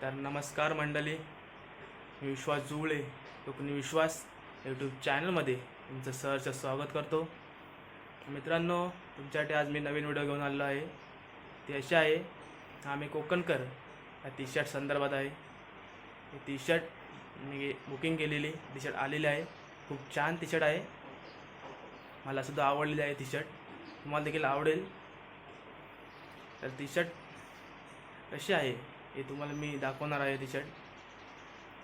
तर नमस्कार मंडळी मी विश्वास जुवळे कोकणी विश्वास यूट्यूब चॅनलमध्ये तुमचं सहर्ष स्वागत करतो. मित्रांनो तुमच्यासाठी आज मी नवीन व्हिडिओ घेऊन आलेलो आहे. ती अशी आहे आम्ही कोकणकर या टी शर्ट संदर्भात आहे. ही टी शर्ट मी बुकिंग केलेली टी शर्ट आलेली आहे. खूप छान टी शर्ट आहे. मला सुद्धा आवडलेली आहे टी शर्ट तुम्हाला देखील आवडेल. तर टी शर्ट कशी आहे? हे तुम्हाला मी दाखवणार आहे टी शर्ट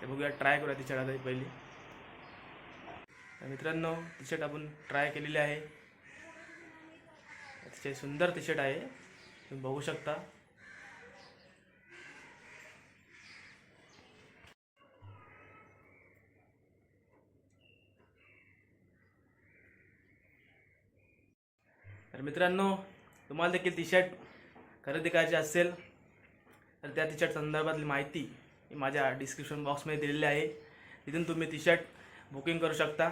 ते बघूया ट्राय करूया टी शर्ट आता पहिली. तर मित्रांनो टी शर्ट आपण ट्राय केलेली आहे. अतिशय सुंदर टी शर्ट आहे. तुम्ही बघू शकता. तर मित्रांनो तुम्हाला देखील टी शर्ट खरेदी करायची असेल तर त्या टी शर्ट संदर्भातली माहिती माझ्या डिस्क्रिप्शन बॉक्समध्ये दिलेली आहे. तिथून तुम्ही टी शर्ट बुकिंग करू शकता.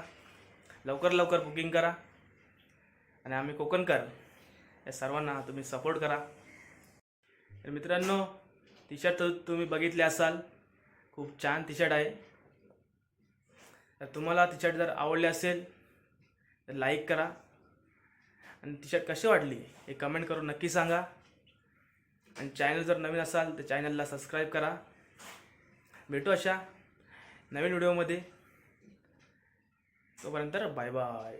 लवकर लवकर बुकिंग करा. आणि आम्ही कोकणकर या सर्वांना तुम्ही सपोर्ट करा. तर मित्रांनो टी शर्ट तुम्ही बघितले असाल. खूप छान टी शर्ट आहे. तर तुम्हाला टी शर्ट जर आवडले असेल तर लाईक करा. आणि टी शर्ट कशी वाटली हे कमेंट करून नक्की सांगा. आणि चॅनल जर नवीन असाल तर चॅनलला सबस्क्राईब करा. भेटू अशा नवीन व्हिडिओमध्ये तोपर्यंत बाय बाय.